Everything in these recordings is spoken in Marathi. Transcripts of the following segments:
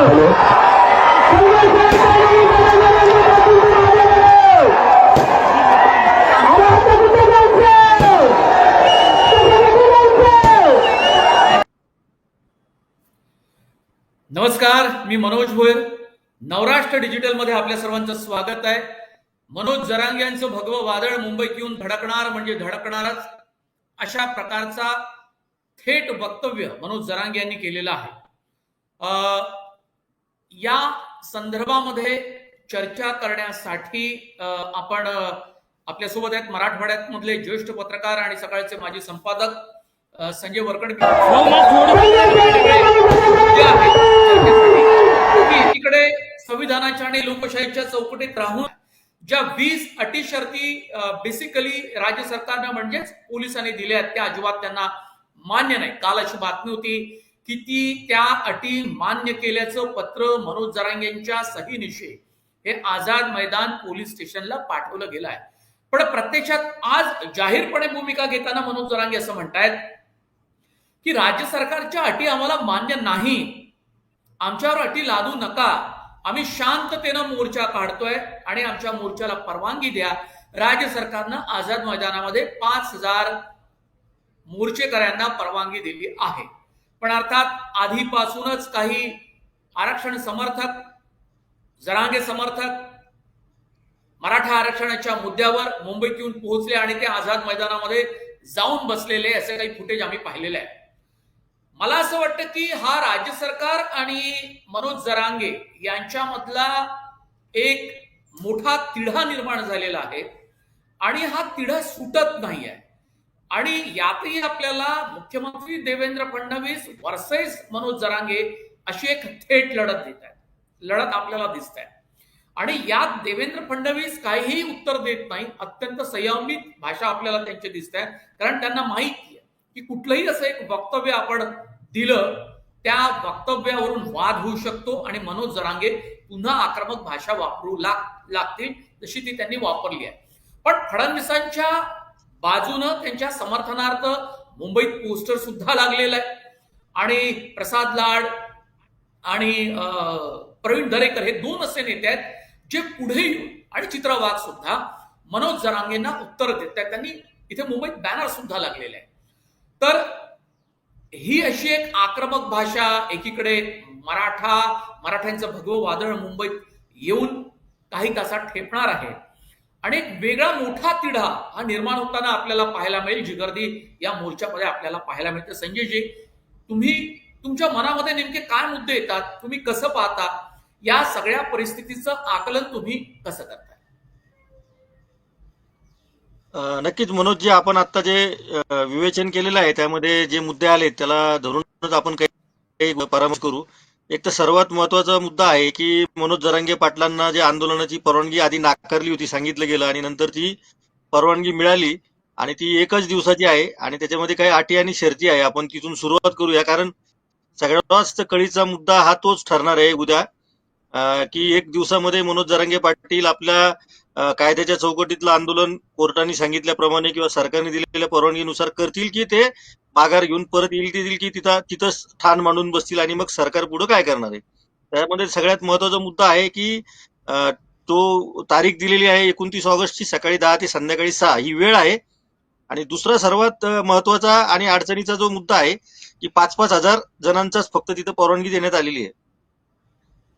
नमस्कार मी मनोज भोयर. नवराष्ट्र डिजिटलमध्ये आपल्या सर्वांचं स्वागत आहे. मनोज जरांगे यांचं भगवं वादळ मुंबईत येऊन धडकणार म्हणजे धडकणारच अशा प्रकारचा थेट वक्तव्य मनोज जरांगे यांनी केलेलं आहे. या संदर्भामध्ये चर्चा करण्यासाठी आपण आपल्यासोबत आहेत मराठवाड्यात मधले ज्येष्ठ पत्रकार आणि सकाळचे माजी संपादक संजय वरकडकर जे संविधानाच्या आणि लोकशाहीच्या चौकटीत राहून ज्या वीस अटी शर्ती बेसिकली राज्य सरकारनं म्हणजेच पोलिसांनी दिल्या आहेत त्या अजिबात त्यांना मान्य नाही. काल अशी बातमी होती की ती त्या अटी मान्य केल्याचं पत्र मनोज जरांग यांच्या सहीनिशी हे आझाद मैदान पोलीस स्टेशनला पाठवलं गेलं आहे पण प्रत्यक्षात आज जाहीरपणे भूमिका घेताना मनोज जरांगे असं म्हणतायत की राज्य सरकारच्या अटी आम्हाला मान्य नाही. आमच्यावर अटी लादू नका. आम्ही शांततेनं मोर्चा काढतोय आणि आमच्या मोर्चाला परवानगी द्या. राज्य सरकारनं आझाद मैदानामध्ये पाच हजार मोर्चेकऱ्यांना परवानगी दिली आहे. पण अर्थात आधीपासूनच काही आरक्षण समर्थक जरांगे समर्थक मराठा आरक्षणाच्या मुद्द्यावर मुंबईत येऊन पोहोचले आणि ते आझाद मैदानामध्ये जाऊन बसलेले असे काही फुटेज आम्ही पाहिलेले आहे. मला असं वाटतं की हा राज्य सरकार आणि मनोज जरांगे यांच्यामधला एक मोठा तिढा निर्माण झालेला आहे आणि हा तिढा सुटत नाही आहे आणि यातही आपल्याला मुख्यमंत्री देवेंद्र फडणवीस वर्सेस मनोज जरांगे अशी एक थेट लढत देत आहेत. लढत आपल्याला दिसत आहे आणि यात देवेंद्र फडणवीस काहीही उत्तर देत नाही. अत्यंत संयमित भाषा आपल्याला त्यांची दिसत आहे कारण त्यांना माहिती आहे की कुठलंही असं एक वक्तव्य आपण दिलं त्या वक्तव्यावरून वाद होऊ शकतो आणि मनोज जरांगे पुन्हा आक्रमक भाषा वापरू लाग लागतील जशी ती त्यांनी वापरली आहे. पण फडणवीसांच्या बाजूनं त्यांच्या समर्थनार्थ मुंबईत पोस्टर सुद्धा लागलेलं आहे. आणि प्रसाद लाड आणि प्रवीण दरेकर हे दोन असे नेते आहेत जे पुढे येऊन आणि चित्रा सुद्धा मनोज जरांगेंना उत्तर देत आहेत. त्यांनी इथे मुंबईत बॅनर सुद्धा लागलेले आहे तर ही अशी एक आक्रमक भाषा एकीकडे मराठा मराठ्यांचं भगवं वादळ मुंबईत येऊन काही तासात ठेपणार आहे. आणि एक वेगळा मोठा तिढा हा निर्माण होताना आपल्याला पाहायला मिळेल. जी गर्दी या मोर्चामध्ये आपल्याला पाहायला मिळते. संजयजी तुम्ही तुमच्या मनामध्ये नेमके काय मुद्दे येतात? तुम्ही कसं पाहता? या सगळ्या परिस्थितीचं आकलन तुम्ही कसं करताय? नक्कीच मनोज जे आपण आता जे विवेचन केलेलं आहे त्यामध्ये जे मुद्दे आले त्याला धरूनच आपण काही परामर्श करू. एक तर सर्वात महत्त्वाचा मुद्दा आहे की मनोज जरांगे पाटलांना जे आंदोलनाची परवानगी आधी नाकारली होती सांगितलं गेलं आणि नंतर ती परवानगी मिळाली आणि ती एकच दिवसाची आहे आणि त्याच्यामध्ये काही अटी आणि शर्ती आहे. आपण तिथून सुरुवात करूया कारण सगळ्यात जास्त कळीचा मुद्दा हा तोच ठरणार आहे उद्या. की एक दिवसामध्ये मनोज जरांगे पाटील आपल्या कायद्याच्या चौकटीतलं आंदोलन कोर्टाने सांगितल्याप्रमाणे किंवा सरकारने दिलेल्या परवानगीनुसार करतील की ते माघार घेऊन परत येईल देतील की तिथं तिथंच ठाण मांडून बसतील आणि मग सरकार पुढे काय करणार आहे? त्यामध्ये सगळ्यात महत्त्वाचा मुद्दा आहे की तो तारीख दिलेली आहे एकोणतीस ऑगस्टची सकाळी दहा ते संध्याकाळी सहा. ही वेळ आहे. आणि दुसरा सर्वात महत्त्वाचा आणि अडचणीचा जो मुद्दा आहे की पाच पाच हजार जणांचाच फक्त तिथं परवानगी देण्यात आलेली आहे.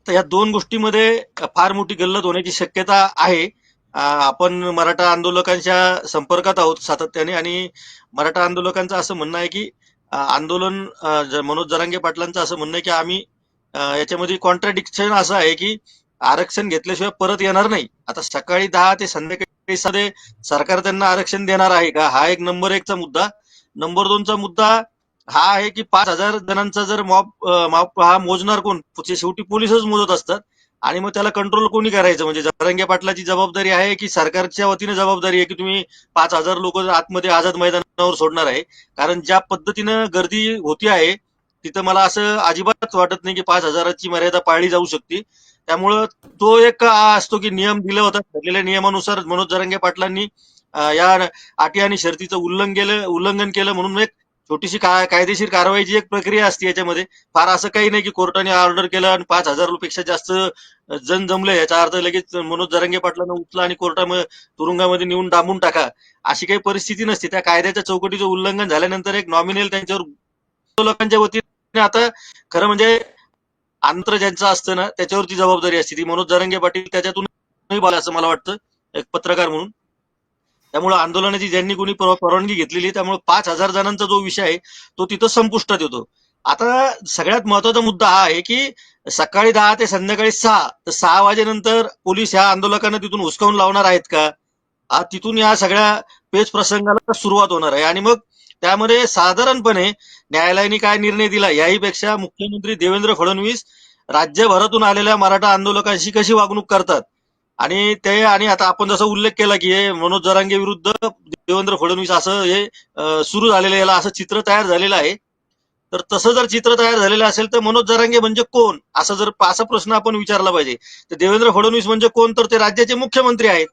तर या दोन गोष्टीमध्ये फार मोठी गल्लत होण्याची शक्यता आहे. आपण मराठा आंदोलकांच्या संपर्कात आहोत सातत्याने आणि मराठा आंदोलकांचं असं म्हणणं आहे की आंदोलन मनोज जरांगे पाटलांचं असं म्हणणं आहे की आम्ही याच्यामध्ये कॉन्ट्राडिक्शन असं आहे की आरक्षण घेतल्याशिवाय परत येणार नाही. आता सकाळी दहा ते संध्याकाळी साधे सरकार त्यांना आरक्षण देणार आहे का? हा एक नंबर एकचा मुद्दा. नंबर दोनचा मुद्दा हा आहे की पाच हजार जणांचा जर मॉब मॉब हा मोजणार कोण? शेवटी पोलिसच मोजत असतात. आणि मग त्याला कंट्रोल कोणी करायचं? म्हणजे जरांगे पाटलाची जबाबदारी आहे की सरकारच्या वतीने जबाबदारी आहे की तुम्ही पाच हजार लोक आतमध्ये आझाद मैदानावर सोडणार आहे? कारण ज्या पद्धतीनं गर्दी होती आहे तिथं मला असं अजिबात वाटत नाही की पाच हजाराची मर्यादा पाळली जाऊ शकते. त्यामुळं तो एक असतो की नियम दिला होता ठरलेल्या नियमानुसार मनोज जरांगे पाटलांनी या अटी आणि शर्तीचं उल्लंघन केलं उल्लंघन केलं म्हणून एक छोटीशी काय कायदेशीर कारवाईची एक प्रक्रिया असते याच्यामध्ये. फार असं काही नाही की कोर्टाने ऑर्डर केलं आणि पाच हजारपेक्षा जास्त जण जमले. याचा अर्थ लगेच मनोज जरांगे पाटलांना उचला आणि कोर्टामध्ये तुरुंगामध्ये नेऊन डांबून टाका. अशी काही परिस्थिती नसते. त्या कायद्याच्या चौकटीचं उल्लंघन झाल्यानंतर एक नॉमिनल त्यांच्यावर लोकांच्या वतीने आता खरं म्हणजे आंतर ज्यांचं असतं ना त्याच्यावरती जबाबदारी असते. ती मनोज जरांगे पाटील त्याच्यातून असं मला वाटतं. एक पत्रकार म्हणून. त्यामुळे आंदोलनाची ज्यांनी कोणी परवानगी घेतलेली आहे, त्यामुळे पाच हजार जणांचा जो विषय आहे तो तिथं संपुष्टात येतो. आता सगळ्यात महत्त्वाचा मुद्दा हा आहे की सकाळी दहा ते संध्याकाळी सहा तर सहा वाजेनंतर पोलीस ह्या आंदोलकांना तिथून हुसकावून लावणार आहेत का? आ, तिथून या सगळ्या पेच प्रसंगाला सुरुवात होणार आहे. आणि मग त्यामध्ये साधारणपणे न्यायालयाने काय निर्णय दिला याही पेक्षा मुख्यमंत्री देवेंद्र फडणवीस राज्यभरातून आलेल्या मराठा आंदोलकांशी कशी वागणूक करतात? आणि ते आणि आता आपण जसा उल्लेख केला की हे मनोज जरांगे विरुद्ध देवेंद्र फडणवीस असं हे सुरू झालेलं याला असं चित्र तयार झालेलं आहे. तर तसं जर चित्र तयार झालेलं असेल तर मनोज जरांगे म्हणजे कोण? असं जर असा प्रश्न आपण विचारला पाहिजे. तर देवेंद्र फडणवीस म्हणजे कोण? तर ते राज्याचे मुख्यमंत्री आहेत.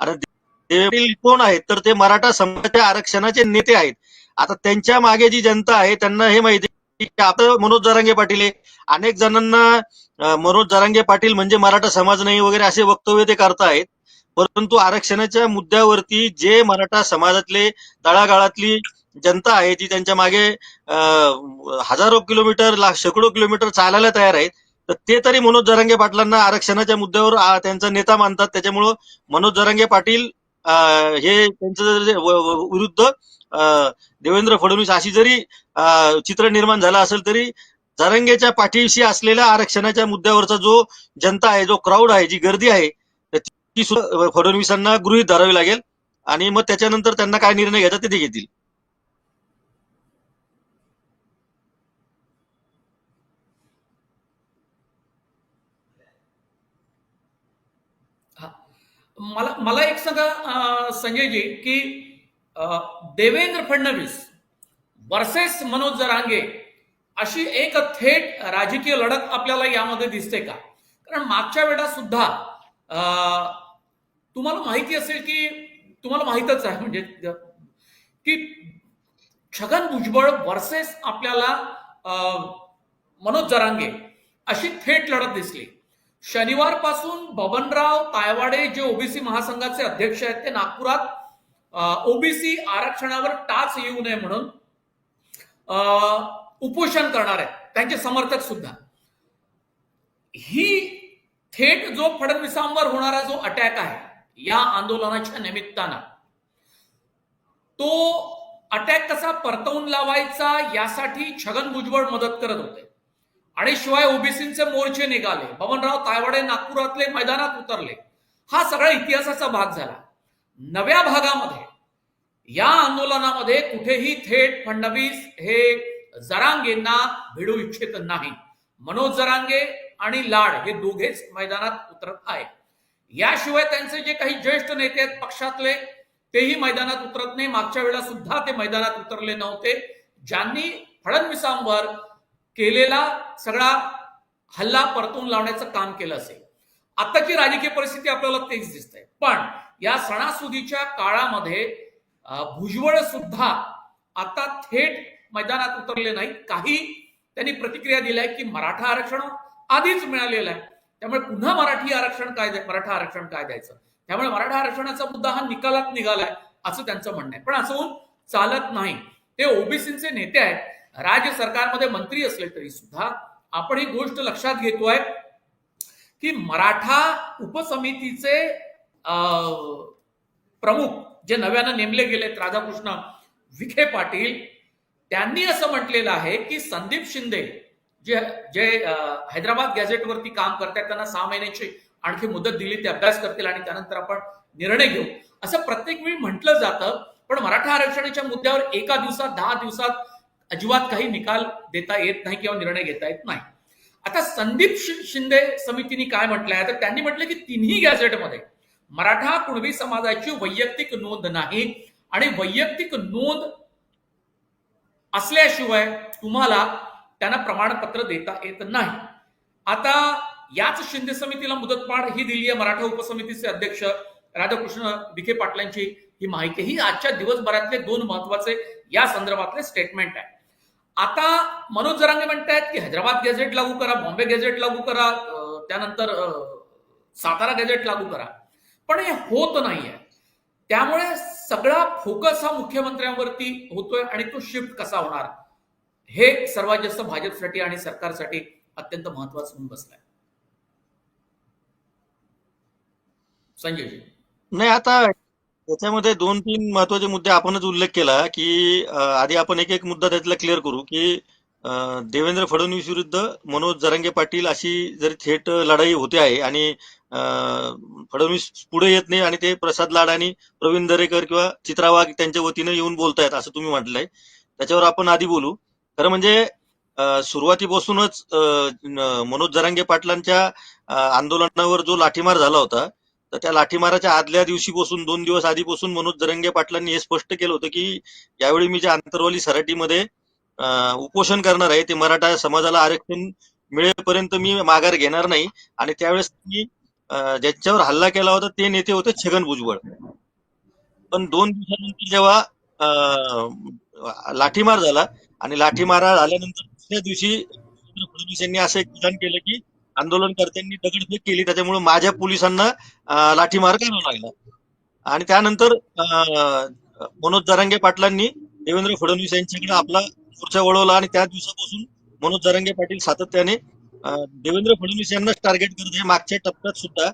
आणि कोण आहेत? तर ते मराठा समाजाच्या आरक्षणाचे नेते आहेत. आता त्यांच्या मागे जी जनता आहे त्यांना हे माहिती आहे आता मनोज जरांगे पाटील आहे. अनेक जणांना मनोज जरांगे पाटील म्हणजे मराठा समाज नाही वगैरे असे वक्तव्य ते करतायत. परंतु आरक्षणाच्या मुद्द्यावरती जे मराठा समाजातले तळागाळातली जनता आहे ती त्यांच्या मागे हजारो किलोमीटर लाख शेकडो किलोमीटर चालायला तयार आहेत. तर ते तरी मनोज जरांगे पाटलांना आरक्षणाच्या मुद्द्यावर त्यांचा नेता मानतात. त्याच्यामुळं मनोज जरांगे पाटील हे त्यांचं विरुद्ध देवेंद्र फडणवीस अशी जरी चित्र निर्माण झालं असेल तरी जारंगेच्या पाठीशी असलेल्या आरक्षणाच्या मुद्द्यावरचा जो जनता आहे जो क्राऊड आहे जी गर्दी आहे ती फडणवीसांना गृहीत धरावी लागेल. आणि मग त्याच्यानंतर त्यांना काय निर्णय घ्यायचा ते घेतील मला मला एक सांगा संजयजी की देवेंद्र फडणवीस वर्सेस मनोज जरांगे अशी एक थेट राजकीय लढत आपल्याला यामध्ये दिसते का? कारण मागच्या वेळा सुद्धा अं, तुम्हाला माहिती असेल की तुम्हाला माहितच आहे म्हणजे की छगन भुजबळ वर्सेस आपल्याला अं, मनोज जरांगे अशी थेट लढत दिसली. शनिवारपासून बबनराव तायवाडे जे ओबीसी महासंघाचे अध्यक्ष आहेत ते नागपुरात ओबीसी आरक्षणावर टाच येऊ नये म्हणून अं, उपोषण करणार आहेत त्यांचे समर्थक सुद्धा. ही थेट जो फडणवीसांवर होणारा जो अटॅक आहे या आंदोलनाच्या निमित्तानं तो अटॅक कसा परतवून लावायचा यासाठी छगन भुजबळ मदत करत होते. आणि शिवाय ओबीसीचे मोर्चे निघाले. बबनराव तायवाडे नागपुरातले मैदानात उतरले. हा सगळा इतिहासाचा भाग झाला. नव्या भागामध्ये या आंदोलनामध्ये कुठेही थेट फडणवीस हे जरांगेंना भिडू इच्छित नाही. मनोज जरांगे आणि लाड हे दोघेच मैदानात उतरत आहेत. याशिवाय त्यांचे जे काही ज्येष्ठ नेते आहेत पक्षातले तेही मैदानात उतरत नाही. मागच्या वेळेला सुद्धा ते मैदानात उतरले नव्हते. ज्यांनी फडणवीसांवर केलेला सगळा हल्ला परतून लावण्याचं काम केलं असेल. आताची राजकीय परिस्थिती आपल्याला तेच दिसते पण या सणासुदीच्या काळामध्ये भुजबळ सुद्धा आता थेट मैदानात उतरले नाहीत. काही त्यांनी प्रतिक्रिया दिल्या की मराठा आरक्षण आधीच मिळालेलं आहे. त्यामुळे पुन्हा मराठी आरक्षण काय द्या- मराठा आरक्षण काय द्यायचं? त्यामुळे मराठा आरक्षणाचा मुद्दा हा निकालात निघालाय असं त्यांचं म्हणणं आहे. पण असं होऊन चालत नाही. ते ओबीसीचे नेते आहेत. राज्य सरकारमध्ये मंत्री असले तरी सुद्धा आपण ही गोष्ट लक्षात घेतोय की मराठा उपसमितीचे प्रमुख जे नव्यानं नेमले गेलेत राधाकृष्ण विखे पाटील त्यांनी असं म्हटलेलं आहे की संदीप शिंदे जे जे हैदराबाद गॅझेटवरती काम करतात त्यांना सहा महिन्याची आणखी मुदत दिली ते अभ्यास करतील आणि त्यानंतर आपण निर्णय घेऊ. असं प्रत्येक वेळी म्हटलं जातं पण मराठा आरक्षणाच्या मुद्द्यावर एका दिवसात दहा दिवसात अजिबात काही निकाल देता येत नाही किंवा निर्णय घेता येत नाही. आता संदीप शिंदे समितीने काय म्हटलंय? तर त्यांनी म्हटलं की तिन्ही गॅझेटमध्ये मराठा कुणबी समाजाची वैयक्तिक नोंद नाही आणि वैयक्तिक नोंद असल्याशिवाय तुम्हाला त्यांना प्रमाणपत्र देता येत नाही. आता याच शिंदे समितीला मुदतवाढ ही दिली आहे मराठा उपसमितीचे अध्यक्ष राधाकृष्ण विखे पाटलांची ही माहिती ही आजच्या दिवसभरातले दोन महत्त्वाचे या संदर्भातले स्टेटमेंट आहे. आता मनोज जरांगे म्हणतायत की हैदराबाद गॅझेट लागू करा बॉम्बे गॅझेट लागू करा त्यानंतर सातारा गॅझेट लागू करा. पण हे होत नाहीये. त्यामुळे सगळा फोकस हा मुख्यमंत्र्यांवरती होतोय आणि तो शिफ्ट कसा होणार? हे सर्वात जास्त भाजपसाठी आणि सरकारसाठी अत्यंत महत्वाचं होऊन बसलंय. संजयजी. नाही आता त्याच्यामध्ये दोन तीन महत्त्वाचे मुद्दे आपणच उल्लेख केला की आधी आपण एक एक मुद्दा त्यातला क्लिअर करू की देवेंद्र फडणवीस विरुद्ध मनोज जरांगे पाटील अशी जरी थेट लढाई होते आहे आणि फडणवीस पुढे येत नाही आणि ते प्रसाद लाड आणि प्रवीण दरेकर किंवा चित्रा वाघ त्यांच्या वतीनं येऊन बोलतायत असं तुम्ही म्हटलंय. त्याच्यावर आपण आधी बोलू. खरं म्हणजे सुरुवातीपासूनच मनोज जरांगे पाटलांच्या आंदोलनावर जो लाठीमार झाला होता तर त्या लाठीमाराच्या आदल्या दिवशीपासून दोन दिवस आधीपासून मनोज जरंगे पाटलांनी हे स्पष्ट केलं होतं की यावेळी मी ज्या आंतरवाली सराटीमध्ये उपोषण करणार आहे ते मराठा समाजाला आरक्षण मिळेपर्यंत मी माघार घेणार नाही. आणि त्यावेळेस मी ज्यांच्यावर हल्ला केला होता ते नेते होते छगन भुजबळ. पण दोन दिवसानंतर जेव्हा लाठीमार झाला आणि लाठीमारा झाल्यानंतर दुसऱ्या दिवशी फडणवीस यांनी असं एक विधान केलं की आंदोलनकर्त्यांनी दगडफेक केली त्याच्यामुळे माझ्या पोलिसांना लाठीमार करावा लागला. आणि त्यानंतर मनोज जरांगे पाटलांनी देवेंद्र फडणवीस यांच्याकडे आपला मोर्चा वळवला आणि त्या दिवसापासून मनोज जरांगे पाटील सातत्याने देवेंद्र फडणवीस यांनाच टार्गेट करत आहे. मागच्या टप्प्यात सुद्धा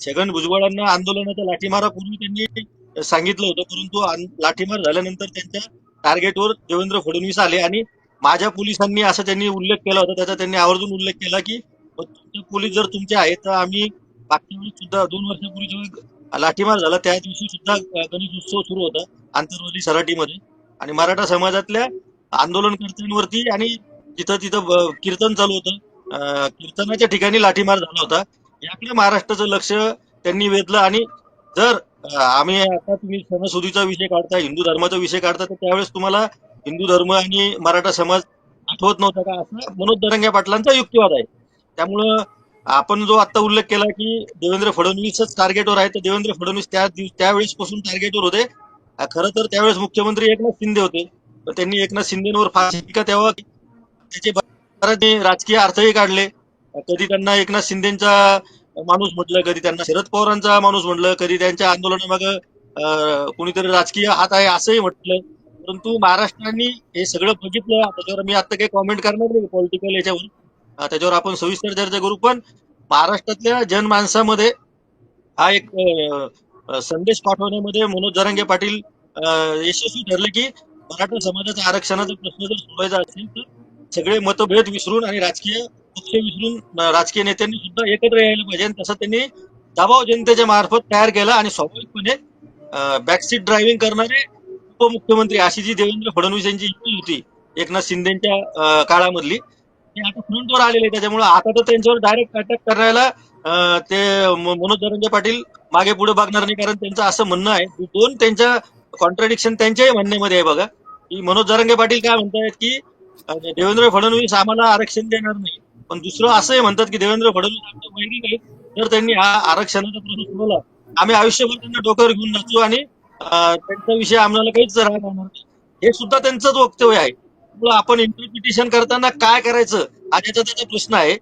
छगन भुजबळांना आंदोलनाच्या लाठीमारापूर्वी त्यांनी सांगितलं होतं. परंतु लाठीमार झाल्यानंतर त्यांच्या टार्गेटवर देवेंद्र फडणवीस आले आणि माझ्या पोलिसांनी असं त्यांनी उल्लेख केला होता. त्याचा त्यांनी आवर्जून उल्लेख केला की पोलीस जर तुमचे आहेत तर आम्ही मागच्या वेळी सुद्धा दोन वर्षापूर्वी जेव्हा लाठीमार झाला त्या दिवशी सुद्धा गणेश उत्सव सुरू होता आंतरवादी सराटीमध्ये. आणि मराठा समाजातल्या आंदोलनकर्त्यांवरती आणि जिथं तिथं कीर्तन चालू होतं. कीर्तनाच्या ठिकाणी लाठीमार झाला होता. याकडे महाराष्ट्राचं लक्ष त्यांनी वेधलं आणि जर आम्ही आता तुम्ही सणासुदीचा विषय काढता हिंदू धर्माचा विषय काढता तर त्यावेळेस तुम्हाला हिंदू धर्म आणि मराठा समाज आठवत नव्हता का? असा मनोज दरंग्या पाटलांचा युक्तिवाद आहे. त्यामुळं आपण जो आता उल्लेख केला की देवेंद्र फडणवीसच टार्गेटवर आहे तर देवेंद्र फडणवीस त्या दिव- त्यावेळेसपासून टार्गेटवर होते. खरं तर त्यावेळेस मुख्यमंत्री एकनाथ शिंदे होते. तर त्यांनी एकनाथ शिंदेवर फाशी का तेव्हा त्याचे राजकीय अर्थही काढले. कधी त्यांना एकनाथ शिंदेचा माणूस म्हटलं कधी त्यांना शरद पवारांचा माणूस म्हटलं कधी त्यांच्या आंदोलनामागं अं, कोणीतरी राजकीय हात आहे असंही म्हटलं. परंतु महाराष्ट्रांनी हे सगळं बघितलं. त्याच्यावर मी आता काही कॉमेंट करणार नाही पॉलिटिकल याच्यावर त्याच्यावर आपण सविस्तर चर्चा करू. पण महाराष्ट्रातल्या जनमानसामध्ये हा एक संदेश पाठवण्यामध्ये मनोज जरांगे पाटील यशस्वी ठरले की मराठा समाजाचा आरक्षणाचा प्रश्न जर सोडवायचा असेल तर सगळे मतभेद विसरून आणि राजकीय पक्ष विसरून राजकीय नेत्यांनी सुद्धा एकत्र यायला पाहिजे आणि तसा त्यांनी दबाव जनतेच्या मार्फत तयार केला आणि स्वाभाविकपणे बॅकसीट ड्रायव्हिंग करणारे उपमुख्यमंत्री अशी जी देवेंद्र फडणवीस यांची युती होती एकनाथ शिंदेच्या काळामधली. ते आता फ्रंटवर आलेले त्याच्यामुळे आता तर त्यांच्यावर डायरेक्ट अटॅक करायला ते मनोज जरंगे पाटील मागे पुढे बघणार नाही कारण त्यांचं असं म्हणणं आहे की दोन त्यांच्या कॉन्ट्रडिक्शन त्यांच्याही म्हणण्यामध्ये आहे बघा. की मनोज जरंगे पाटील काय म्हणतायत की देवेंद्र फडणवीस आम्हाला आरक्षण देणार नाही. पण दुसरं असंही म्हणतात की देवेंद्र फडणवीस आमच्या वैरी नाही तर त्यांनी हा आरक्षणाचा प्रश्न सोडवला. आम्ही आयुष्यभर त्यांना डोक्यावर घेऊन जातो आणि त्यांचा विषय आम्हाला काहीच राग राहणार नाही. हे सुद्धा त्यांचंच वक्तव्य आहे. आपण इंटरप्रिटेशन करताना काय करायचं? हा त्याचा त्याचा प्रश्न आहे.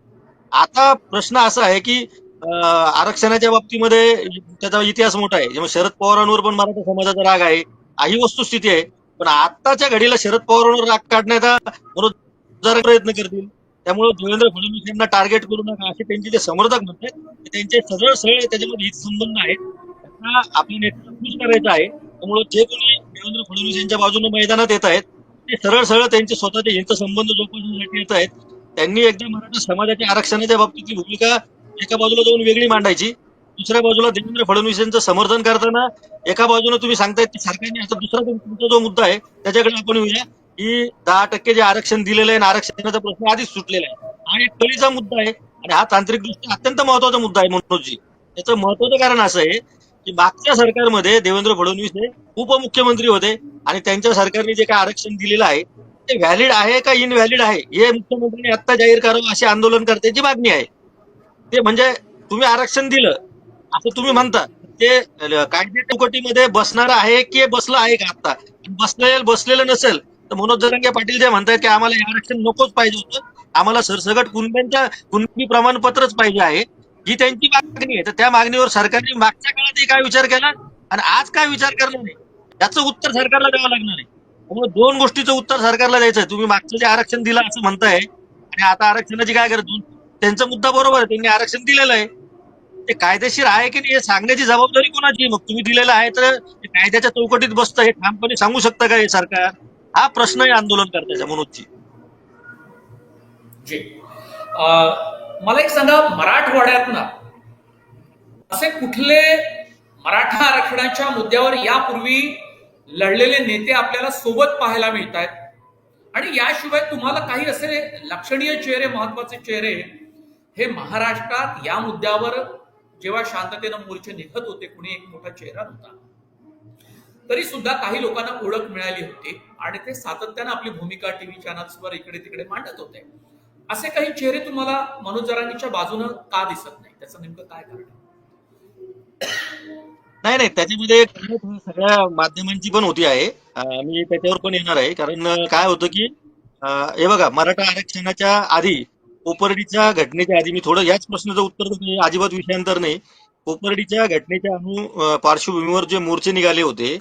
आता प्रश्न असा आहे की आरक्षणाच्या बाबतीमध्ये त्याचा इतिहास मोठा आहे. शरद पवारांवर पण मराठा समाजाचा राग आहे. ही वस्तुस्थिती आहे. पण आताच्या घडीला शरद पवारांवर राग काढण्याचा मनोज प्रयत्न करतील. त्यामुळे देवेंद्र फडणवीस यांना टार्गेट करू नका असे त्यांचे जे समर्थक म्हणतात त्यांचे सरळ सरळ त्याच्यामध्ये हित संबंध आहेत. त्यांना आपल्या नेत्याला खुश करायचं आहे. त्यामुळे जे कोणी देवेंद्र फडणवीस यांच्या बाजूने मैदानात येत आहेत ते सरळ सरळ त्यांचे स्वतःचे हित संबंध जोपासण्यासाठी येत आहेत. त्यांनी एकदा मराठा समाजाच्या आरक्षणाच्या बाबतीतली भूमिका एका बाजूला जाऊन वेगळी मांडायची. दुसऱ्या बाजूला देवेंद्र फडणवीस यांचं समर्थन करताना एका बाजूने तुम्ही सांगतायत की सरकारने आता दुसरा तुमचा जो मुद्दा आहे त्याच्याकडे आपण येऊया. की दहा टक्के जे आरक्षण दिलेलं आहे आणि आरक्षणाचा प्रश्न आधीच सुटलेला आहे. हा एक कळीचा मुद्दा आहे आणि हा तांत्रिकदृष्ट्या अत्यंत महत्त्वाचा मुद्दा आहे मनोजजी. त्याचं महत्वाचं कारण असं आहे की मागच्या सरकारमध्ये देवेंद्र फडणवीस हे उपमुख्यमंत्री होते आणि त्यांच्या सरकारने जे काय आरक्षण दिलेलं आहे ते व्हॅलिड आहे का इनव्हॅलिड आहे? हे मुख्यमंत्र्यांनी आता जाहीर करावं अशी आंदोलन आंदोलनकर्त्यांची मागणी आहे. ते म्हणजे तुम्ही आरक्षण दिलं असं तुम्ही म्हणता. ते अ, कायदे चौकटीमध्ये बसणार आहे की बसलं आहे का आता बसलेलं बसलेलं नसेल तर मनोज जरंगे पाटील जे म्हणतात की आम्हाला हे आरक्षण नकोच पाहिजे होतं आम्हाला सरसगट कुणब्यांच्या कुणबी प्रमाणपत्रच पाहिजे आहे ही त्यांची मागणी आहे. तर त्या मागणीवर सरकारने मागच्या काळातही काय विचार केला? आणि आज काय विचार करणार नाही? याचं उत्तर सरकारला द्यावं लागणार आहे. त्यामुळे दोन गोष्टीचं उत्तर सरकारला द्यायचं आहे. तुम्ही मागचं जे आरक्षण दिलं असं म्हणताय आणि आता आरक्षणाची काय गरज? त्यांचा मुद्दा बरोबर आहे. त्यांनी आरक्षण दिलेलं आहे. ते कायदेशीर आहे की नाही हे सांगण्याची जबाबदारी कोणाची? मग तुम्ही दिलेलं आहे तर ते कायद्याच्या चौकटीत बसतं हे ठामपणे सांगू शकतं का हे सरकार? हा प्रश्न आहे आंदोलन करण्याचा मनोजची जी. अं, मला एक सांगा मराठवाड्यात ना असे कुठले मराठा आरक्षणाच्या मुद्द्यावर यापूर्वी लढलेले नेते आपल्याला सोबत पाहायला मिळत आहेत आणि याशिवाय तुम्हाला काही असे लक्षणीय चेहरे महत्त्वाचे चेहरे हे महाराष्ट्रात या मुद्द्यावर जेव्हा शांततेनं मोर्चे निघत होते कुणी एक मोठा चेहरा होता तरी सुद्धा काही लोकांना ओळख मिळाली होती आणि ते सातत्यानं आपली भूमिका टीव्ही चॅनल्सवर इकडे तिकडे मांडत होते. असे काही चेहरे तुम्हाला मनोज जरांगीच्या बाजूनं का दिसत नाही? त्याचं नेमकं काय कारण नाही नाही त्याच्यामध्ये सगळ्या माध्यमांची पण होती आहे. मी त्याच्यावर पण येणार आहे. कारण काय होतं की हे बघा मराठा आरक्षणाच्या आधी कोपर्डीच्या घटनेच्या आधी मी थोडं याच प्रश्नाचं उत्तर देतो अजिबात विषयांतर नाही. कोपर्डीच्या घटनेच्या अनु पार्श्वभूमीवर जे मोर्चे निघाले होते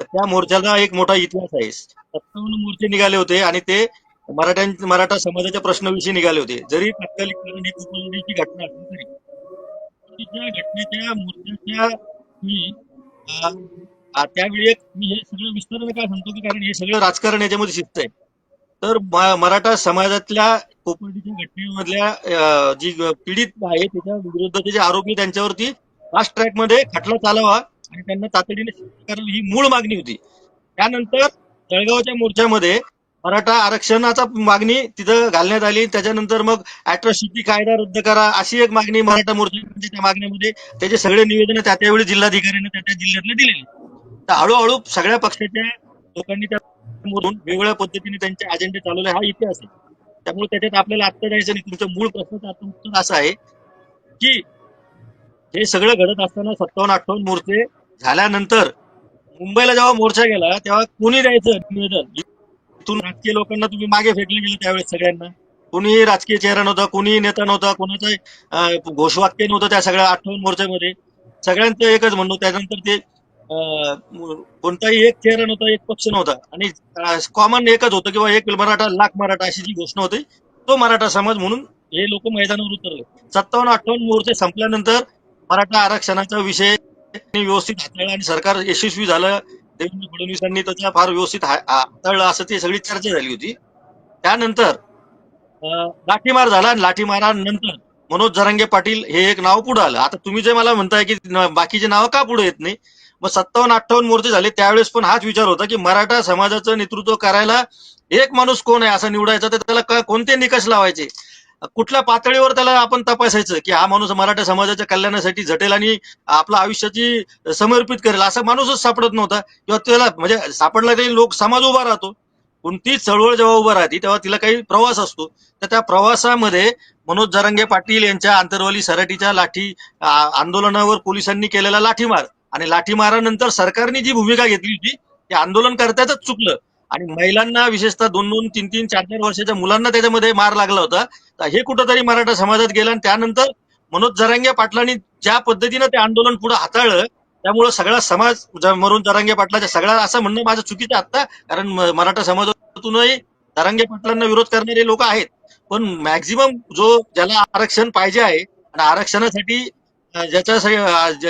त्या मोर्चाला एक मोठा इतिहास आहे. सत्तावन्न मोर्चे निघाले होते आणि ते मराठ्यां मराठा समाजाच्या प्रश्नाविषयी निघाले होते. जरी तात्कालिक कारण ही कोपर्डीची घटना असली तरी त्या घटनेच्या मोर्चाच्या मी त्यावेळी मी हे सगळं विस्ताराने काय सांगतो की कारण हे सगळं राजकारण याच्यामध्ये शिस्त आहे. तर मराठा समाजातल्या कोपर्डीच्या घटनेमधल्या जी पीडित आहे त्याच्या विरुद्धचे जे आरोपी त्यांच्यावरती फास्ट ट्रॅकमध्ये खटला चालावा आणि त्यांना तातडीने करावी ही मूळ मागणी होती. त्यानंतर जळगावच्या मोर्चामध्ये मराठा आरक्षणाचा मागणी तिथं घालण्यात आली. त्याच्यानंतर मग अॅट्रॉसिटी कायदा रद्द करा अशी एक मागणी मराठा मोर्चाच्या त्या मागणीमध्ये त्याचे सगळे निवेदन त्या त्यावेळी जिल्हाधिकाऱ्यांनी त्या त्या जिल्ह्यातले दिलेले. तर हळूहळू सगळ्या पक्षाच्या लोकांनी त्या मोरून वेगवेगळ्या पद्धतीने त्यांचे अजेंडे चालवले. हा इतिहास आहे. त्यामुळे त्याच्यात आपल्याला आत्ता जायचं नाही. तुमच्या मूळ प्रश्नाचं आत्म उत्तर असं आहे की हे सगळं घडत असताना सत्तावन्न अठ्ठावन्न मोर्चे झाल्यानंतर मुंबईला जेव्हा मोर्चा गेला तेव्हा कोणी द्यायचं निवेदन? इथून राजकीय लोकांना तुम्ही मागे फेकले गेले त्यावेळेस सगळ्यांना. कोणी राजकीय चेहरा नव्हता कोणी नेता नव्हता कोणाचं घोषवाक्य नव्हतं त्या सगळ्या अठ्ठावन्न मोर्चामध्ये. सगळ्यांचं एकच म्हणणं त्यानंतर ते कोणताही एक चेहरा नव्हता एक पक्ष नव्हता. आणि कॉमन एकच होतं किंवा एक मराठा लाख मराठा अशी जी घोषणा होती तो मराठा समाज म्हणून हे लोक मैदानावर उतरले. सत्तावन्न अठ्ठावन्न मोर्चे संपल्यानंतर मराठा आरक्षणाचा विषय व्यवस्थित हाताळला आणि सरकार यशस्वी झालं. देवेंद्र फडणवीसांनी त्याचा फार व्यवस्थित हाताळलं असं ती सगळी चर्चा झाली होती. त्यानंतर लाठीमार झाला आणि लाठीमारानंतर मनोज जरांगे पाटील हे एक नाव पुढे आलं. आता तुम्ही जे मला म्हणताय की बाकीचे नावं का पुढे येत नाही? मग सत्तावन्न अठ्ठावन्न मोर्चे झाले त्यावेळेस पण हाच विचार होता की मराठा समाजाचं नेतृत्व करायला एक माणूस कोण आहे असं निवडायचा तर त्याला कोणते निकष लावायचे? कुठल्या पातळीवर त्याला आपण तपासायचं की हा माणूस मराठा समाजाच्या कल्याणासाठी झटेल आणि आपलं आयुष्याची समर्पित करेल असा माणूसच सापडत नव्हता. किंवा त्याला म्हणजे सापडला तरी लोक समाज उभा राहतो. कोणतीच चळवळ जेव्हा उभा राहते तेव्हा तिला काही प्रवास असतो. तर त्या प्रवासामध्ये मनोज जरंगे पाटील यांच्या आंतरवाली सराटीच्या लाठी आंदोलनावर पोलिसांनी केलेला लाठीमार. आणि लाठीमारानंतर सरकारने जी भूमिका घेतली होती ते आंदोलन करताच चुकलं. आणि महिलांना विशेषतः दोन दोन तीन तीन चार चार वर्षाच्या मुलांना त्याच्यामध्ये मार लागला होता. तर हे कुठंतरी मराठा समाजात गेलं आणि त्यानंतर मनोज जरांगे पाटलांनी ज्या पद्धतीनं ते आंदोलन पुढे हाताळलं त्यामुळे सगळा समाज मरून जरांगे पाटलाच्या सगळा असं म्हणणं माझं चुकीचं आत्ता कारण मराठा समाजातूनही जरांगे पाटलांना विरोध करणारे लोक आहेत. पण मॅक्झिमम जो ज्याला आरक्षण पाहिजे आहे आणि आरक्षणासाठी ज्याच्या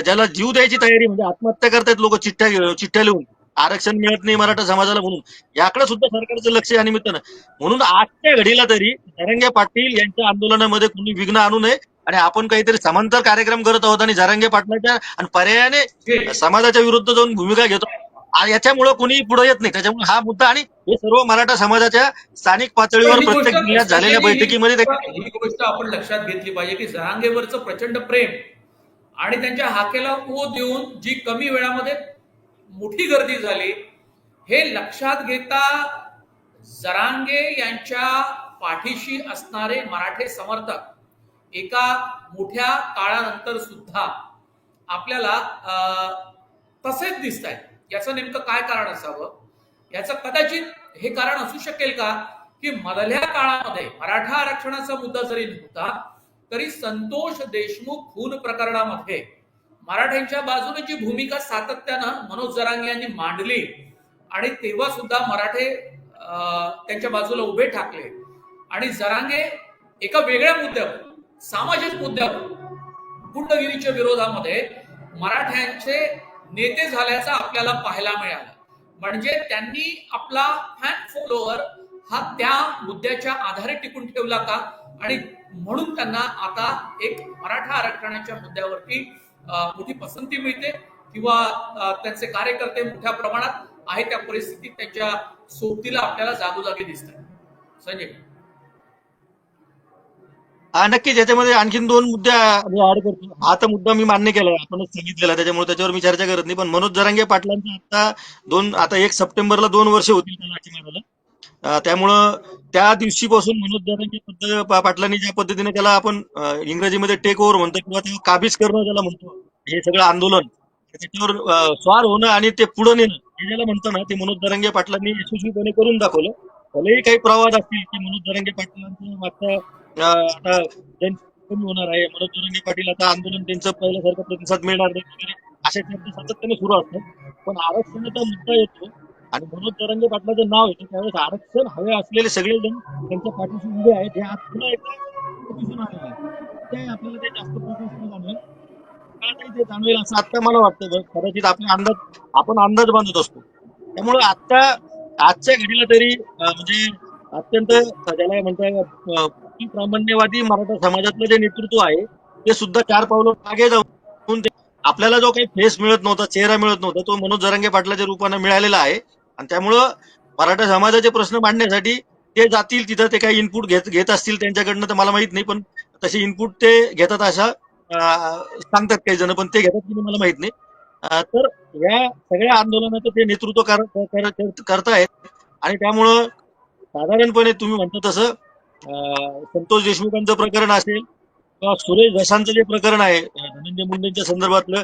ज्याला जीव द्यायची तयारी म्हणजे आत्महत्या करतायत लोक चिठ्ठ्या चिठ्ठ्या लिहून. आरक्षण मिळत नाही मराठा समाजाला म्हणून. याकडे सुद्धा सरकारचं लक्ष या निमित्तानं. म्हणून आजच्या घडीला तरी जरांगे पाटील यांच्या आंदोलनामध्ये कुणी विघ्न आणू नये आणि आपण काहीतरी समांतर कार्यक्रम करत आहोत आणि जरांगे पाटलाच्या आणि पर्यायाने समाजाच्या विरुद्ध जाऊन भूमिका घेतो. याच्यामुळं कुणी पुढे येत नाही. त्याच्यामुळे हा मुद्दा आणि हे सर्व मराठा समाजाच्या स्थानिक पातळीवर प्रत्येक जिल्ह्यात झालेल्या बैठकीमध्ये आपण लक्षात घेतली पाहिजे की जरांगेवरचं प्रचंड प्रेम आणि त्यांच्या हाकेला ओ देऊन जी कमी वेळामध्ये मोठी गर्दी झाली हे लक्षात घेता जरांगे यांच्या पाठीशी असणारे मराठे समर्थक एका मोठ्या काळानंतर सुद्धा आपल्याला अं, तसेच दिसत आहेत याचं नेमकं काय कारण असावं? याचं कदाचित हे कारण असू शकेल का? की मधल्या काळामध्ये मराठा आरक्षणाचा मुद्दा जरी नव्हता तरी संतोष देशमुख खून प्रकरणामध्ये मराठ्यांच्या बाजूने जी भूमिका सातत्यानं मनोज जरांगे यांनी मांडली. आणि तेव्हा सुद्धा मराठे त्यांच्या बाजूला उभे ठाकले. आणि जरांगे एका वेगळ्या मुद्द्यावर सामाजिक मुद्द्यावर गुंडगिरीच्या विरोधामध्ये मराठ्यांचे नेते झाल्याचं आपल्याला पाहायला मिळालं. म्हणजे त्यांनी आपला फॅन फॉलोअर हा त्या मुद्द्याच्या आधारे टिकून ठेवला का? आणि म्हणून त्यांना आता एक मराठा आरक्षणाच्या मुद्द्यावरती मोठी पसंती मिळते किंवा त्यांचे कार्यकर्ते मोठ्या प्रमाणात आहे त्या परिस्थितीत त्यांच्या सोबतीला आपल्याला जागोजागी दिसतात. संजय. नक्कीच याच्यामध्ये आणखीन दोन मुद्दे मी ऍड करतो. हा तर मुद्दा मी मान्य केला आपणच सांगितलेला. त्याच्यामुळे त्याच्यावर मी चर्चा करत नाही. पण मनोज जरांगे पाटलांचा आता दोन आता एक सप्टेंबरला दोन वर्ष होतील त्याला त्यामुळं त्या दिवशीपासून मनोज पाटलांनी ज्या पद्धतीने त्याला आपण इंग्रजीमध्ये टेक ओव्हर म्हणतो किंवा ते काबीज करणं ज्याला म्हणतो हे सगळं आंदोलन त्याच्यावर स्वार होणं आणि ते पुढे नेणं हे ज्याला म्हणतो ना ते मनोज दरंगे पाटलांनी यशस्वीपणे करून दाखवलं. भलेही काही प्रवाद असतील की मनोज दरंगे पाटलांचं मागचा आता त्यांचं कमी होणार आहे मनोज दरंगे पाटील आता आंदोलन त्यांचं पहिल्यासारखं प्रतिसाद मिळणार नाही वगैरे अशा चर्चा सातत्याने सुरू असतात. पण आरक्षणाचा मुद्दा येतो आणि मनोज जरांगे पाटलाचं नाव येतं त्यावेळेस आरक्षण हवे असलेले सगळे जण त्यांच्या पाठीशी उभे आहेत. हे आज पुन्हा एकदा दिसून आलेलं आहे. ते आपल्याला ते जास्त प्रशस्त जाणवेल. ते जाणवेल असं आता मला वाटतं कदाचित आपला अंदाज आपण अंदाज बांधत असतो. त्यामुळे आता आजच्या घडीला तरी म्हणजे अत्यंत ज्याला म्हणता प्रामाण्यवादी मराठा समाजातलं जे नेतृत्व आहे ते सुद्धा चार पावलं मागे जाऊन आपल्याला जो काही फेस मिळत नव्हता चेहरा मिळत नव्हता तो मनोज जरांगे पाटलाच्या रूपानं मिळालेला आहे. आणि त्यामुळं मराठा समाजाचे प्रश्न मांडण्यासाठी ते जातील तिथं ते काही इनपुट घेत घेत असतील त्यांच्याकडनं तर मला माहीत नाही पण तसे इनपुट ते घेतात अशा सांगतात काही जण पण ते घेतात की मला माहीत नाही. तर या सगळ्या आंदोलनाचं ते नेतृत्व करतायत. आणि त्यामुळं साधारणपणे तुम्ही म्हणता तसं संतोष देशमुखांचं प्रकरण असेल किंवा सुरेश घसांचं जे प्रकरण आहे धनंजय मुंडेंच्या संदर्भातलं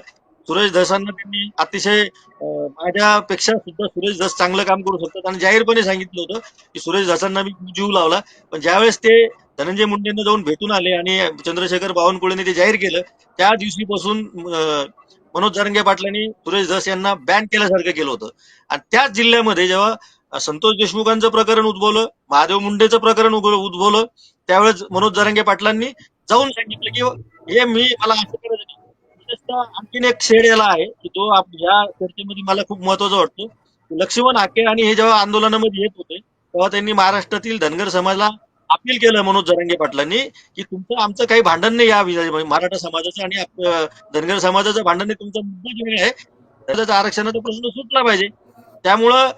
सुरेश धसांना त्यांनी अतिशय माझ्यापेक्षा सुद्धा सुरेश धस चांगलं काम करू शकतात. आणि जाहीरपणे सांगितलं होतं की सुरेश धसांना मी जीव लावला. पण ज्यावेळेस ते धनंजय मुंडेंना जाऊन भेटून आले आणि चंद्रशेखर बावनकुळेने ते जाहीर केलं त्या दिवशीपासून मनोज जरंगे पाटलांनी सुरेश धस यांना बॅन केल्यासारखं केलं होतं. आणि त्याच जिल्ह्यामध्ये जेव्हा संतोष देशमुखांचं प्रकरण उद्भवलं महादेव मुंडेचं प्रकरण उद्भवलं त्यावेळेस मनोज जरंगे पाटलांनी जाऊन सांगितलं की हे मी मला असं करायचं आणखीन एक शेड याला आहे की तो या चर्चेमध्ये मला खूप महत्त्वाचा वाटतो. लक्ष्मण हाके आणि हे जेव्हा आंदोलनामध्ये येत होते तेव्हा त्यांनी महाराष्ट्रातील धनगर समाजाला अपील केलं मनोज जरांगे पाटलांनी की तुमचं आमचं काही भांडण नाही या मराठा समाजाचं आणि धनगर समाजाचं भांडण नाही तुमचा मुद्दा जो आहे त्याचा आरक्षणाचा प्रश्न सुटला पाहिजे. त्यामुळं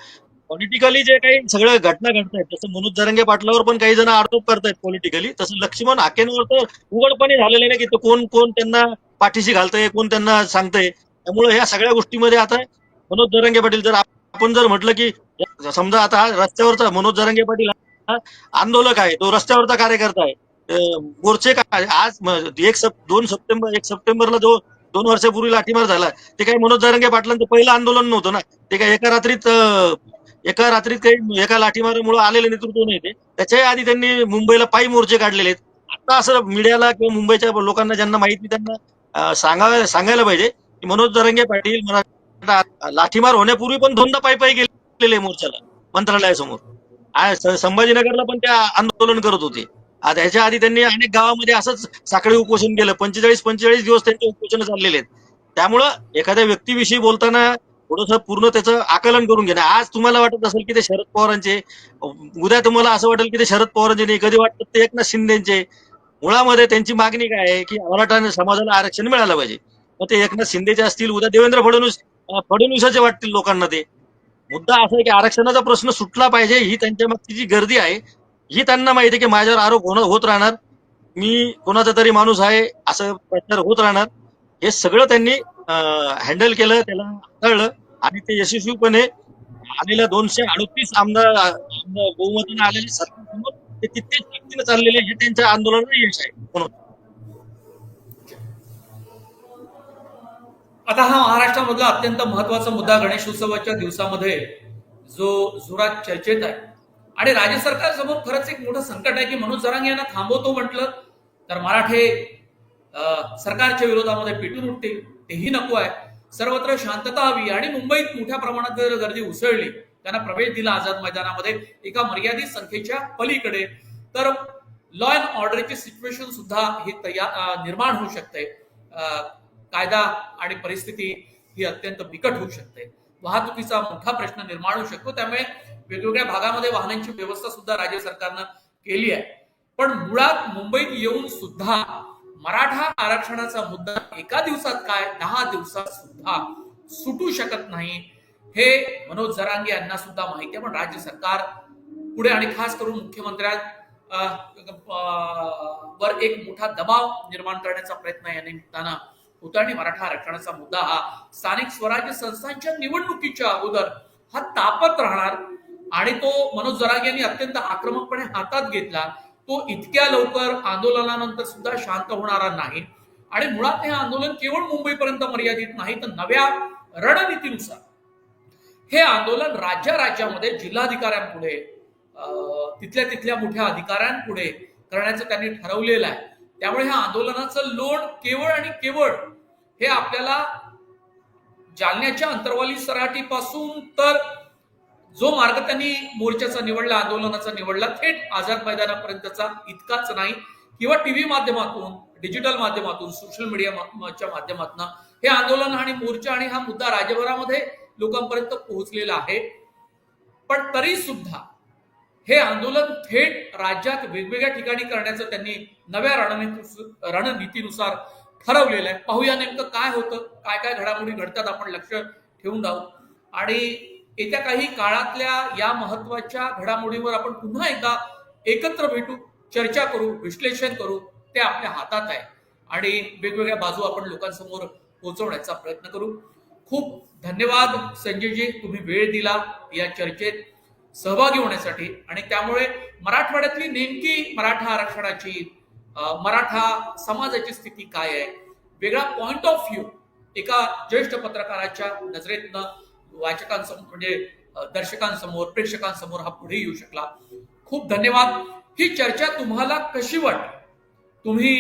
पॉलिटिकली जे काही सगळं घटना घडतायत तसं मनोज जरंगे पाटलावर पण काही जण आरोप करतायत पॉलिटिकली तसं लक्ष्मण हाकेंवर तर उघडपणे झालेलं नाही की तो कोण कोण त्यांना पाठीशी घालतंय कोण त्यांना सांगतंय. त्यामुळे ह्या सगळ्या गोष्टीमध्ये आता मनोज जरंगे पाटील जर आपण जर म्हटलं की समजा आता हा रस्त्यावरचा मनोज जरंगे पाटील हा आंदोलक आहे तो रस्त्यावरचा कार्यकर्ता आहे. मोर्चे काय आज एक सप दोन सप्टेंबर एक सप्टेंबरला जो दोन वर्षापूर्वी लाठीमार झाला ते काही मनोज जरंगे पाटलांचं पहिलं आंदोलन नव्हतं ना. ते काय एका रात्रीत एका रात्रीत काही एका लाठीमारामुळे आलेले नेतृत्व नाही ते. त्याच्याही आधी त्यांनी मुंबईला पायी मोर्चे काढलेले आहेत. आता असं मीडियाला किंवा मुंबईच्या लोकांना ज्यांना माहिती त्यांना सांगाव सांगायला पाहिजे की मनोज दरंगे पाटील लाठीमार होण्यापूर्वी पण दोनदा पायी पायी गेलेले मोर्चाला मंत्रालयासमोर. संभाजीनगरला पण त्या आंदोलन करत होते. आता ह्याच्या आधी त्यांनी अनेक गावामध्ये असंच साखळी उपोषण केलं. पंचेचाळीस पंचेचाळीस दिवस त्यांचे उपोषण चाललेले आहेत. त्यामुळं एखाद्या व्यक्तीविषयी बोलताना थोडस पूर्ण त्याचं आकलन करून घेणं. आज तुम्हाला वाटत असेल की ते शरद पवारांचे उद्या तुम्हाला असं वाटेल की ते शरद पवारांचे नाही. कधी वाटतं ते एकनाथ शिंदेचे? मुळामध्ये त्यांची मागणी काय आहे की मराठा समाजाला आरक्षण मिळालं पाहिजे. मग ते एकनाथ शिंदेचे असतील उद्या देवेंद्र फडणवीस फडणवीसाचे वाटतील लोकांना ते. मुद्दा असा आहे की आरक्षणाचा प्रश्न सुटला पाहिजे ही त्यांच्या मागची जी गर्दी आहे ही त्यांना माहिती आहे की माझ्यावर आरोप होणं होत राहणार. मी कोणाचा तरी माणूस आहे असं प्रचार होत राहणार. हे सगळं त्यांनी हँडल केलं त्याला हाताळलं. आणि ते यशस्वीपणे आलेल्या दोनशे अडतीस आमदार आमदार बहुमताने आलेले सरकारसमोर ते तितकेच व्यक्तीने चाललेले हे त्यांच्या आंदोलनाला यश आहे. म्हणून. आता हा महाराष्ट्रामधला अत्यंत महत्त्वाचा मुद्दा गणेशोत्सवाच्या दिवसामध्ये जो जोरात चर्चेत आहे. आणि राज्य सरकार समोर खरंच एक मोठं संकट आहे की मनोज जरांगे यांना थांबवतो म्हटलं तर मराठे अं, सरकारच्या विरोधामध्ये पेटून उठतील तेही नको आहे. सर्वत्र शांतता हवी. आणि मुंबईत मोठ्या प्रमाणात जर गर्दी उसळली त्यांना प्रवेश दिला आझाद मैदानामध्ये एका मर्यादित संख्येच्या पलीकडे तर लॉ अँड ऑर्डरची सिच्युएशन सुद्धा ही तयार निर्माण होऊ शकते. कायदा आणि परिस्थिती ही अत्यंत बिकट होऊ शकते. वाहतुकीचा मोठा प्रश्न निर्माण होऊ शकतो. त्यामुळे वेगवेगळ्या भागामध्ये वाहनांची व्यवस्था सुद्धा राज्य सरकारनं केली आहे. पण मुळात मुंबईत येऊन सुद्धा मराठा आरक्षणाचा मुद्दा एका दिवसात काय? दहा दिवसात सुद्धा सुटू शकत नाही. हे मनोज जरांगे यांना सुद्धा माहिती आहे. पण राज्य सरकार पुढे आणि खास करून मुख्यमंत्र्या वर एक मोठा दबाव निर्माण करण्याचा प्रयत्न या निमित्तानं होता आणि मराठा आरक्षणाचा मुद्दा हा स्थानिक स्वराज्य संस्थांच्या निवडणुकीच्या अगोदर हा तापत राहणार. आणि तो मनोज जरागे यांनी अत्यंत आक्रमकपणे हातात घेतला. तो इतक्या लवकर आंदोलनानंतर सुद्धा शांत होणारा नाही. आणि मुळात हे आंदोलन केवळ मुंबईपर्यंत मर्यादित नाही तर नव्या रणनीतीनुसार. हे आंदोलन राज्या राज्यामध्ये जिल्हाधिकाऱ्यांपुढे अं, तिथल्या तिथल्या मोठ्या अधिकाऱ्यांपुढे करण्याचं त्यांनी ठरवलेलं आहे. त्यामुळे ह्या आंदोलनाचं लोण केवळ आणि केवळ हे आपल्याला जालन्याच्या अंतरवाली सराटीपासून तर जो मार्ग त्यांनी मोर्चाचा निवडला आंदोलनाचा निवडला थेट आझाद मैदानापर्यंतचा इतकाच नाही. किंवा टीव्ही माध्यमातून डिजिटल माध्यमातून सोशल मीडियाच्या माध्यमातून हे आंदोलन आणि मोर्चा आणि हा मुद्दा राज्यभरामध्ये लोकांपर्यंत पोहोचलेला आहे. पण तरी सुद्धा हे आंदोलन थेट राज्यात वेगवेगळ्या ठिकाणी करण्याचं त्यांनी नव्या रणनीती रणनीतीनुसार ठरवलेलं आहे. पाहूया नेमकं काय होतं काय काय घडामोडी घडतात आपण लक्ष ठेवून राहू आणि येत्या काही काळातल्या या महत्त्वाच्या घडामोडीवर आपण पुन्हा एकदा एकत्र भेटू चर्चा करू विश्लेषण करू ते आपल्या हातात आहे. आणि वेगवेगळ्या बाजू आपण लोकांसमोर पोहोचवण्याचा प्रयत्न करू. खूप धन्यवाद संजयजी तुम्ही वेळ दिला या चर्चेत सहभागी होण्यासाठी. आणि त्यामुळे मराठवाड्यातली नेमकी मराठा आरक्षणाची मराठा समाजाची स्थिती काय आहे वेगळा पॉइंट ऑफ व्ह्यू एका ज्येष्ठ पत्रकाराच्या नजरेतनं वाचकांसमोर म्हणजे दर्शकांसमोर प्रेक्षकांसमोर हा पुढे येऊ शकला. खूप धन्यवाद. ही चर्चा तुम्हाला कशी वाटली? तुम्ही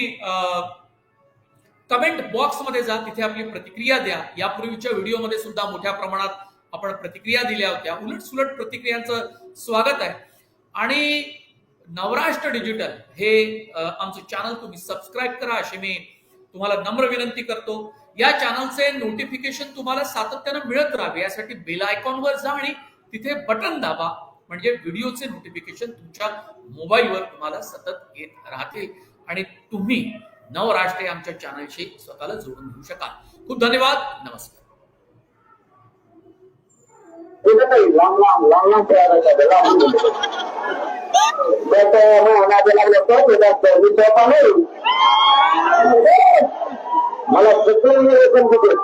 कमेंट बॉक्समध्ये जा तिथे आपली प्रतिक्रिया द्या. यापूर्वीच्या व्हिडिओमध्ये सुद्धा मोठ्या प्रमाणात आपण प्रतिक्रिया दिल्या होत्या. उलट सुलट प्रतिक्रियांचं स्वागत आहे. आणि नवराष्ट्र डिजिटल हे आमचं चॅनल तुम्ही सबस्क्राईब करा अशी मी तुम्हाला नम्र विनंती करतो. या चॅनलचे नोटिफिकेशन तुम्हाला सातत्यानं मिळत राहावे. यासाठी बेल आयकॉनवर जा आणि तिथे बटन दाबा. म्हणजे व्हिडिओचे नोटिफिकेशन तुमच्या मोबाईलवर तुम्हाला सतत येत राहतील आणि तुम्ही नवराष्ट्र आमच्या चॅनलशी स्वतःला जोडून घेऊ शकाल. खूप धन्यवाद. नमस्कार. लांब लांब लांब लांब तयार मला सगळे वेतन कुठे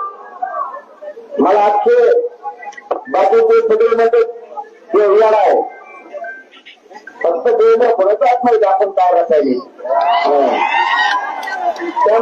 मला आजचे बाकीचे सगळे मध्ये ते विचार आहे. फक्त देणं कोणाचं माहिती आपण काय रसायनी त्यामुळे